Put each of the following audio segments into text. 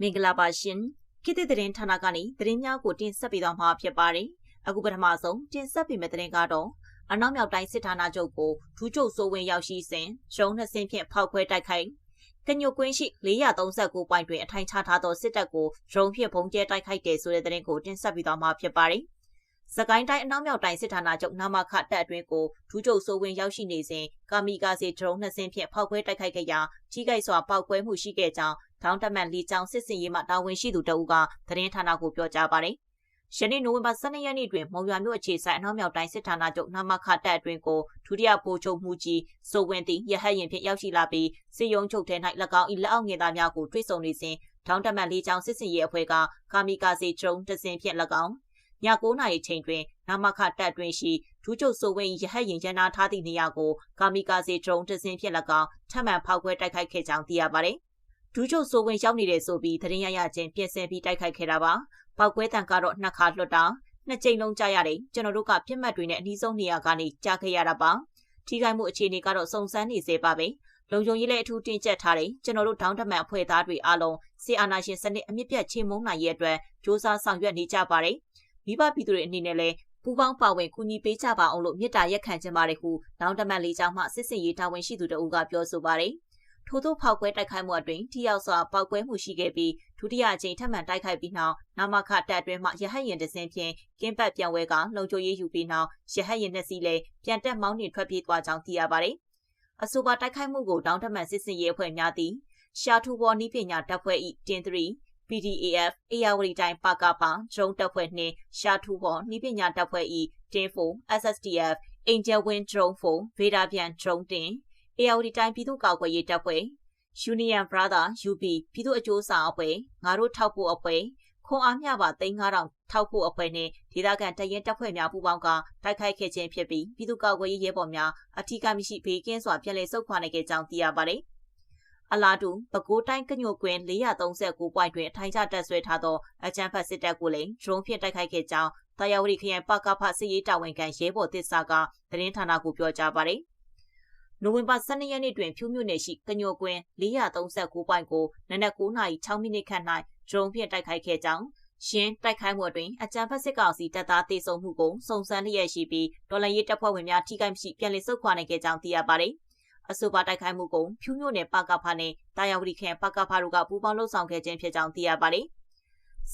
မင်္ဂလာပါရှင်ခေတ်သစ်သတင်းဌာနကနေသတင်းများကိုတင်ဆက်ပေးသွားမှာဖြစ်ပါတယ်အခုပထမဆုံးတင်ဆက်ပေးမယ့်သတင်းကတော့အနောက်မြောက်တိုင်းစစ်ဌာနချုပ်ကိုထူးချုပ်စိုးဝင်းရောက်ရှိစဉ်ရုံးနှစ်စင်းဖြင့်ဖောက်ခွဲတိုက်ခိုက်ကညိုကွင်းရှိ439ပိုင်တွင်အထိုင်ချထားသောစစ်တပ်ကိုရုံးဖြင့်ပုံကျဲတိုက်ခိုက်တယ်ဆိုတဲ့သတင်းကိုတင်ဆက်ပေးသွားမှာဖြစ်ပါတယ်စကိုင်းတိုင်းအနောက်မြောက်တိုင်းစစ်ဌာနချုပ်နာမခတပ်အတွင်းကိုထူးချုပ်စိုးဝင်းရောက်ရှိနေစဉ်ကာမီကာစီဒရုန်းနှစ်စင်းဖြင့်ဖောက်ခွဲတိုက်ခိုက်ခဲ့ရာကြီးကိုက်စွာပောက်ကွဲမှုရှိခဲ့ကြောင်း ထောင်းတမန်လီချောင်းစစ်စင်ရေးမှတာဝန်ရှိသူတအုပ်ကသတင်းဌာနကိုပြောကြားပါတယ်။ယနေ့နိုဝင်ဘာ12ရက်နေ့တွင်မုံရွာမြို့အခြေဆိုင်အနောက်မြောက်တိုင်းစစ်ဌာနချုပ်နမခတပ်အတွင်းကိုဒုတိယဗိုလ်ချုပ်မှုကြီးစိုးဝင်းသည်ရဟတ်ရင်ဖြင့်ရောက်ရှိလာပြီးစစ်ရုံးချုပ်ထဲ၌၎င်း၏လက်အောက်ငယ်သားများကိုတွေ့ဆုံနေစဉ်ထောင်းတမန်လေးချောင်းစစ်စင်ရေးအဖွဲ့ကကာမီကာစီဒရုန်းတစင်ဖြင့်၎င်းည9နာရီချိန်တွင်နမခတပ်တွင်ရှိဒူးကျုပ်ဆိုဝင်းရဟတ်ရင်ရန်နာထားသည့်နေရာကိုကာမီကာစီဒရုန်းတစင်ဖြင့်၎င်းထပ်မံဖောက်ခွဲတိုက်ခိုက်ခဲ့ကြောင်းသိရပါသည် ဒူးချုပ်ဆိုဝင်ရောက်နေတယ်ဆိုပြီးသတင်းရရချင်းပြင်ဆင်ပြီးတိုက်ခိုက်ခဲ့တာပါ။ပောက်ကွဲတံကတော့နှစ်ခါလွတ်တာနှစ်ကြိမ်လုံးကြားရတယ်ကျွန်တော်တို့ကပြစ်မှတ်တွေနဲ့အနည်းဆုံးနေရာကနေကြားခဲ့ရတာပါ။ထိခိုက်မှုအခြေအနေကတော့စုံစမ်းနေစေပါပဲ။လုံခြုံရေးလည်းအထူးတင်ကျပ်ထားတယ်ကျွန်တော်တို့ဒေါင်းတမန်အဖွဲ့သားတွေအားလုံးစီအာနာရှင်စနစ်အမြင့်ပြတ်ချေမှုန်းနိုင်ရဲ့အတွက်စ조사ဆောင်ရွက်နေကြပါတယ်။မိဘပြည်သူတွေအနေနဲ့လည်းပူပေါင်းပါဝင်ကူညီပေးကြပါအောင်လို့မြစ်တာရက်ခံချင်ပါတယ်ဟုဒေါင်းတမန်လေးချောင်းမှစစ်စင်ရေးတာဝန်ရှိသူတို့ကပြောဆိုပါတယ်။ ထို့သောဖောက်ခွဲတိုက်ခိုက်မှုအတွင်းထိရောက်စွာပောက်ကွဲမှုရှိခဲ့ပြီးဒုတိယအကြိမ်ထပ်မံတိုက်ခိုက်ပြီးနောက်နာမခတပ်အတွင်းမှရဟတ်ရင်တစင်းဖြင့်ကင်းပတ်ပြန်ဝဲကလုံခြုံရေးယူပြီးနောက်ရဟတ်ရင်နှစ်စီးလည်းပြန်တက်မောင်းနှင်ထွက်ပြေးသွားကြောင်းသိရပါတယ်။အဆိုပါတိုက်ခိုက်မှုကိုတောင်းတမန်စစ်စင်ရေးအဖွဲ့များသည်ရှာထူဘော်နီးပညာတပ်ဖွဲ့၏တင်3 PDAF အေယာဝတီတိုင်းပါကပါဒရုန်းတပ်ဖွဲ့နှင့်ရှာထူဘော်နီးပညာတပ်ဖွဲ့၏တင်4 SSTF Angel Wing Drone 4ဗေဒါပြန်ဒရုန်းတင် AOD တိုင်းပြည်သူ့ကာကွယ်ရေးတပ်ဖွဲ့ Union Brother UB ပြည်သူ့အကျိုးဆောင်အဖွဲ့ငါတို့ထောက်ဖို့အဖွဲ့ခွန်အားမျှပါ3000ထောက်ဖို့အဖွဲ့နဲ့ဒေသခံတရင်တပ်ဖွဲ့များပူးပေါင်းကတိုက်ခိုက်ခဲ့ခြင်းဖြစ်ပြီးပြည်သူ့ကာကွယ်ရေးရဲဘော်များအထူးကမရှိဘေးကင်းစွာပြန်လည်ဆုတ်ခွာနိုင်ခဲ့ကြောင်းသိရပါတယ်။အလားတူပဲခူးတိုင်းကညိုကွင်း439ပွိုင်တွင်အထိုင်ချတပ်ဆွဲထားသောအကြမ်းဖက်စစ်တပ်ကိုလည်း drone ဖြင့်တိုက်ခိုက်ခဲ့ကြောင်းတာယာဝတီခရိုင်ပကဖစစ်ရေးတာဝန်ခံရဲဘော်သစ္စာကသတင်းဌာနကိုပြောကြားပါတယ်။ နိုဝင်ဘာ12ရက်နေ့တွင်ဖြူးမြို့နယ်ရှိကညိုကွင်း439ပိုင်ကိုနနက်9:06မိနစ်ခန့်၌ဒရုန်းဖြင့်တိုက်ခိုက်ခဲ့ကြောင်းရှင်းတိုက်ခိုက်မှုအတွင်းအကြံဖက်စစ်ကောင်စီတပ်သားတေဆုံမှုကိုစုံစမ်းလျက်ရှိပြီးဒေါ်လာရေးတပ်ဖွဲ့ဝင်များထိခိုက်မရှိပြန်လည်ဆုတ်ခွာနိုင်ခဲ့ကြောင်းသိရပါတယ်။အဆိုပါတိုက်ခိုက်မှုကိုဖြူးမြို့နယ်ပကဖနဲ့တာယာဝတီခရိုင်ပကဖတို့ကပူးပေါင်းလှုပ်ဆောင်ခဲ့ခြင်းဖြစ်ကြောင်းသိရပါတယ်။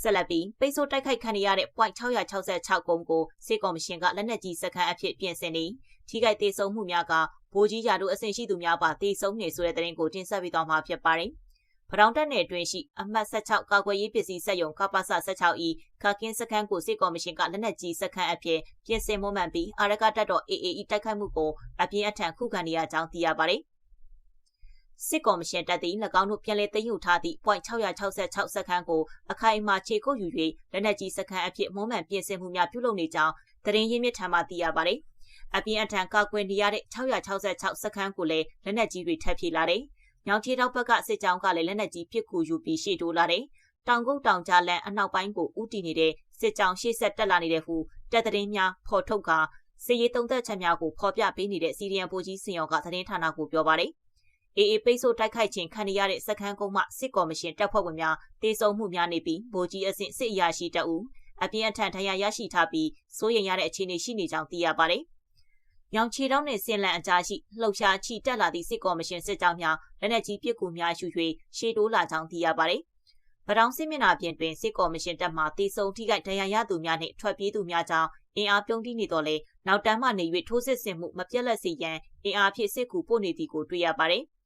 ဆက်လက်ပြီးပိတ်ဆို့တိုက်ခိုက်ခံရတဲ့ point 666ကုန်းကိုစစ်ကော်မရှင်ကလက်နက်ကြီးစခန်းအဖြစ်ပြင်ဆင်နေထိခိုက်ဒေဆုံးမှုများကဗိုလ်ကြီးရာတို့အဆင့်ရှိသူများပါတည်ဆုံးနေဆိုတဲ့သတင်းကိုတင်ဆက်ပေးသွားမှာဖြစ်ပါတယ်။ပထောင်တက်နယ်အတွင်းရှိအမှတ်16ကာကွယ်ရေးပစ္စည်းစက်ရုံကပ္ပစ16ဤခကင်းစခန်းကိုစစ်ကော်မရှင်ကလက်နက်ကြီးစခန်းအဖြစ်ပြင်ဆင်မွမ်းမံပြီးအာရကတက်တော် AAE တိုက်ခိုက်မှုကိုအပြင်းအထန်ခုခံနေရကြောင်းသိရပါတယ်။ စစ်ကော်မရှင်တပ်သည်၎င်းတို့ပြန်လည်သိမ်းယူထားသည့် .666 စခန်းကိုအခိုင်အမာခြေကုပ်ယူ၍လက်နက်ကြီးစခန်းအဖြစ်မွမ်းမံပြင်ဆင်မှုများပြုလုပ်နေကြောင်းသတင်းရင်းမြစ်ထံမှသိရပါတယ်။အပြင်းအထန်ကောက်ကွယ်နေရတဲ့666စခန်းကိုလည်းလက်နက်ကြီးတွေထပ်ပြေးလာတယ်။မြောင်ချေတောက်ဘက်ကစစ်ကြောင်းကလည်းလက်နက်ကြီးပစ်ကူယူပြီးရှေ့တိုးလာတယ်။တောင်ကုန်းတောင်ကြားလန်အနောက်ပိုင်းကိုဥတီနေတဲ့စစ်ကြောင်းရှေ့ဆက်တက်လာနေတဲ့ဟုတပ်သတင်းများဖော်ထုတ်ကစစ်ရေးတုံးသက်ချက်များကိုဖော်ပြပေးနေတဲ့စီရီယံဗိုလ်ကြီးစင်ရောကသတင်းဌာနကိုပြောပါတယ်။ အေအေပိတ်ဆို့တိုက်ခိုက်ခြင်းခံရတဲ့စခန်းကုန်းမှစစ်ကော်မရှင်တပ်ဖွဲ့ဝင်များတေဆုံမှုများနေပြီးဗိုလ်ကြီးအဆင့်စစ်အရာရှိတအူအပြင်းအထန်ထဏ်ရရရှိထားပြီးစိုးရိမ်ရတဲ့အခြေအနေရှိနေကြောင်းသိရပါတယ်။ရောင်ချီတောင်းနဲ့ဆင်လန်အကြားရှိလှုပ်ရှားချီတက်လာသည့်စစ်ကော်မရှင်စစ်ကြောင်းများလက်နက်ကြီးပစ်ကူများယူ၍ရှေ့တိုးလာကြောင်းသိရပါတယ်။ဗတောင်းစစ်မျက်နှာပြင်တွင်စစ်ကော်မရှင်တပ်မှတေဆုံထိခိုက်ဒဏ်ရာရသူများနှင့်ထွက်ပြေးသူများကြောင့်အင်အားပြုံးတီးနေတော့လေနောက်တန်းမှနေ၍ထိုးစစ်ဆင်မှုမပြတ်လက်စေရန်အင်အားဖြင့်စစ်ကူပို့နေသည်ကိုတွေ့ရပါတယ်။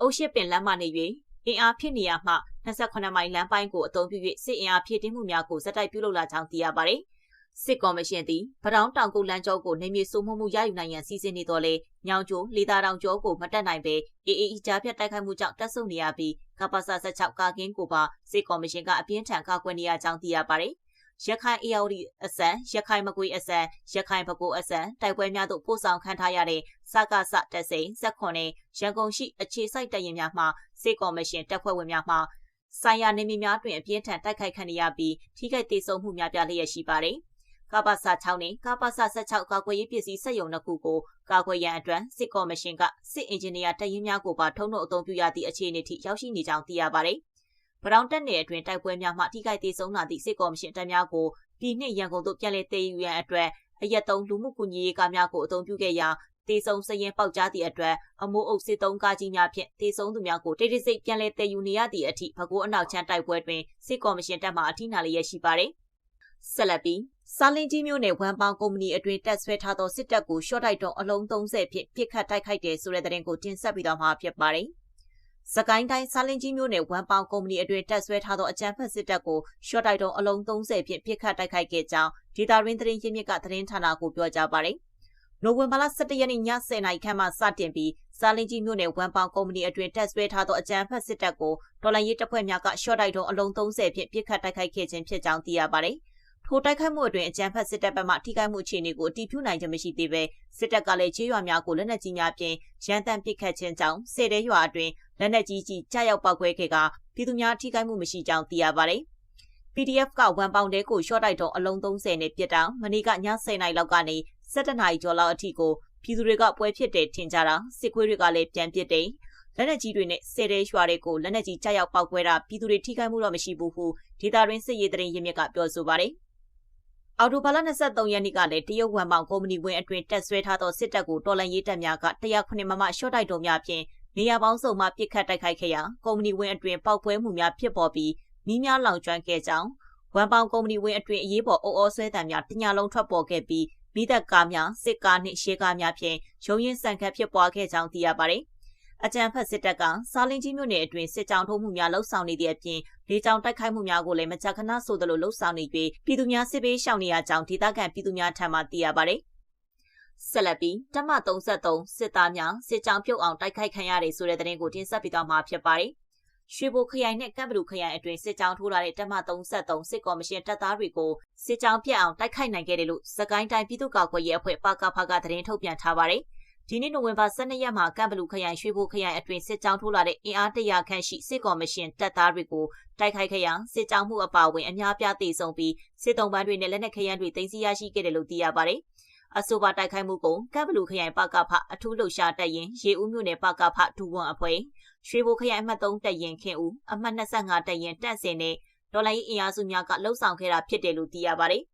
အုပ်ရှိပင်လမ်းမှနေ၍အင်အားဖြစ်နေရမှ28မိုင်လမ်းပိုင်းကိုအုံပြု၍စစ်အင်အားဖြည့်တင်းမှုများကိုဇက်တိုက်ပြုလုပ်လာကြောင်းသိရပါတယ်။စစ်ကော်မရှင်သည်ပတောင်းတောင်ကုတ်လမ်းကျောကိုနေမြေစိုးမိုးမှုရယူနိုင်ရန်စီစဉ်နေတော်လဲညောင်ကျိုးလေသာတောင်ကျောကိုမတက်နိုင်ပဲအေအေအီကြားဖြတ်တိုက်ခိုက်မှုကြောင့်တက်ဆုံနေရပြီးကပ္ပစ16ကာကင်းကိုပါစစ်ကော်မရှင်ကအပြင်းထန်ကာကွယ်နေရကြောင်းသိရပါတယ် ရခိုင်အေယော်ဒီအစံရခိုင်မကွေးအစံရခိုင်ပကိုအစံတိုက်ပွဲများသို့ပို့ဆောင်ခံထားရတဲ့စကားစတက်စိန်ဇက်ခွန်နဲ့ရန်ကုန်ရှိအခြေစိုက်တရင်များမှစစ်ကော်မရှင်တပ်ဖွဲ့ဝင်များမှဆိုင်ရာနေမီများတွင်အပြင်းထန်တိုက်ခိုက်ခံရပြီးထိခိုက်ဒေဆုံးမှုများပြလျက်ရှိပါတယ်။ကပ္ပစ6နဲ့ကပ္ပစ16ကာကွယ်ရေးပစ္စည်းစက်ရုံနှစ်ခုကိုကာကွယ်ရန်အတွက်စစ်ကော်မရှင်ကစစ်အင်ဂျင်နီယာတရင်များကိုပါထုံးထုတ်အသုံးပြုရသည့်အခြေအနေထိရောက်ရှိနေကြောင်းသိရပါတယ်။ ပတောင်တက်နယ်အတွင်းတိုက်ပွဲများမှထိခိုက်ဒေဆုံးလာသည့်စစ်ကော်မရှင်တပ်များကိုပြည်နှင့်ရန်ကုန်သို့ပြန်လည်တည်ယူရန်အတွက်အရက်သုံးလူမှုကူညီရေးကားများကိုအသုံးပြုခဲ့ရာတေဆုံစရင်ပေါက်ကြားသည့်အတွက်အမိုးအုပ်စစ်သုံးကားကြီးများဖြင့်တေဆုံသူများကိုတိတိစိတ်ပြန်လည်တည်ယူနေရသည့်အထိဘကိုးအနောက်ချမ်းတိုက်ပွဲတွင်စစ်ကော်မရှင်တပ်မှအထိနာလျက်ရှိပါသည်ဆက်လက်ပြီးစာလင်းကြီးမျိုးနယ်ဝမ်ပေါင်ကုမ္ပဏီအတွင်းတက်ဆွဲထားသောစစ်တပ်ကိုရှော့တိုက်တုံးအလုံး30ဖြင့်ပစ်ခတ်တိုက်ခိုက်တယ်ဆိုတဲ့သတင်းကိုတင်ဆက်ပြီးတော့မှာဖြစ်ပါတယ်။ စကိုင်းတိုင်းစာလင်းကြီးမျိုးနယ်ဝမ်ပေါင်ကုမ္ပဏီအတွင်းတက်ဆွဲထားသောအကြမ်းဖက်စစ်တပ်ကိုရှော့တိုက်တုံးအလုံး30ဖြင့်ပစ်ခတ်တိုက်ခိုက်ခဲ့ကြောင်းဒေတာရင်းသတင်းရင်းမြစ်ကသတင်းဌာနကိုပြောကြားပါတယ်။နိုဝင်ဘာလ17ရက်နေ့ည10:00နာရီခန့်မှစတင်ပြီးစာလင်းကြီးမြို့နယ်ဝမ်ပေါင်ကုမ္ပဏီအတွင်းတက်ဆွဲထားသောအကြမ်းဖက်စစ်တပ်ကိုဒေါ်လာရေးတပ်ဖွဲ့များကရှော့တိုက်တုံးအလုံး30ဖြင့်ပစ်ခတ်တိုက်ခိုက်ခဲ့ခြင်းဖြစ်ကြောင်းသိရပါတယ်။ ထိုတိုက်ခိုက်မှုအတွင်းအကြမ်းဖက်စစ်တပ်ဘက်မှထိခိုက်မှုအခြေအနေကိုအတည်ပြုနိုင်ခြင်းမရှိသေးပဲစစ်တပ်ကလည်းကျေးရွာများကိုလက်နက်ကြီးများဖြင့်ရန်တမ်းပစ်ခတ်ခြင်းကြောင့်စေတဲရွာအတွင်းလက်နက်ကြီးကြီးကြားရောက်ပောက်ကွဲခဲ့ကပြည်သူများထိခိုက်မှုမရှိကြောင်းသိရပါတယ်။ PDF ကဝန်ပေါင်တဲကိုရှော့တိုက်တုံးအလုံး30နဲ့ပြစ်တောင်မနေ့ကည10:00နာရီလောက်ကနေ17နာရီကျော်လောက်အထိကိုပြည်သူတွေကပွဲဖြစ်တယ်ထင်ကြတာစစ်ခွေးတွေကလည်းပြန်ပစ်တယ်လက်နက်ကြီးတွေနဲ့ဆယ်တဲရွာတွေကိုလက်နက်ကြီးကြားရောက်ပောက်ကွဲတာပြည်သူတွေထိခိုက်မှုတော့မရှိဘူးဟုဒေတာရင်းစစ်ရေးတရင်ရင်းမြစ်ကပြောဆိုပါတယ်။ အော်တိုဘာလ23ရက်နေ့ကလည်းတရုတ်ဝန်ပေါင်ကုမ္ပဏီဝင်အတွင်တက်ဆွဲထားသောစစ်တပ်ကိုတော်လန်ရေးတပ်များက109မမရှော့တိုက်တုံများဖြင့်နေရာပေါင်းစုံမှပစ်ခတ်တိုက်ခိုက်ခဲ့ရာကုမ္ပဏီဝင်အတွင်ပောက်ကွဲမှုများဖြစ်ပေါ်ပြီးမိများလောင်ကျွမ်းခဲ့ကြောင်းဝန်ပေါင်ကုမ္ပဏီဝင်အတွင်အရေးပေါ်အိုးအောဆွဲတံများတညာလုံးထွက်ပေါ်ခဲ့ပြီးမိသက်ကားများစစ်ကားနှင့်ရှေးကားများဖြင့်ရုံရင်ဆန်ခတ်ဖြစ်ပွားခဲ့ကြောင်းသိရပါတယ်။ အကြံဖက်စစ်တပ်ကစားလင်းကြီးမြို့နယ်အတွင်းစစ်ကြောင်းထိုးမှုများလှုပ်ဆောင်နေတဲ့အပြင်လေကြောင်းတိုက်ခိုက်မှုများကိုလည်းမကြာခဏဆိုသလိုလှုပ်ဆောင်နေပြီးပြည်သူများစစ်ပေးရှောင်နေရကြောင်းဒေသခံပြည်သူများထံမှသိရပါတယ်။ဆက်လက်ပြီးတမ33စစ်သားများစစ်ကြောင်းပြုတ်အောင်တိုက်ခိုက်ခံရတယ်ဆိုတဲ့သတင်းကိုတင်ဆက်ပေးသွားမှာဖြစ်ပါတယ်။ရွှေဘိုခရိုင်နဲ့ကမ်ဘလူခရိုင်အတွင်းစစ်ကြောင်းထိုးလာတဲ့တမ33စစ်ကော်မရှင်တပ်သားတွေကိုစစ်ကြောင်းပြတ်အောင်တိုက်ခိုက်နိုင်ခဲ့တယ်လို့စကိုင်းတိုင်းပြည်သူ့ကာကွယ်ရေးအဖွဲ့ပါကဖကသတင်းထုတ်ပြန်ထားပါတယ်။ ဒီနေ့နိုဝင်ဘာ12ရက်မှာကမ်ဘလူခရိုင်ရွှေဘိုခရိုင်အတွင်းစစ်ကြောင်းထိုးလာတဲ့အင်အားတရာခန့်ရှိစစ်ကော်မရှင်တပ်သားတွေကိုတိုက်ခိုက်ခဲ့ရာစစ်ကြောင်းမှုအပါအဝင်အများပြားသေဆုံးပြီးစစ်တုံးပန်းတွေနဲ့လက်နက်ခဲယမ်းတွေတင်စီရရှိခဲ့တယ်လို့သိရပါတယ်။အဆိုပါတိုက်ခိုက်မှုကိုကမ်ဘလူခရိုင်ပကဖအထူးလှုပ်ရှားတပ်ရင်ရေဦးမြို့နယ်ပကဖဒူဝန်အဖွဲ့ရွှေဘိုခရိုင်အမှတ်3တပ်ရင်ခင်ဦးအမှတ်25တပ်ရင်တန့်စင်နဲ့ဒေါ်လာရေးအင်အားစုများကလှုပ်ဆောင်ခဲ့တာဖြစ်တယ်လို့သိရပါတယ်။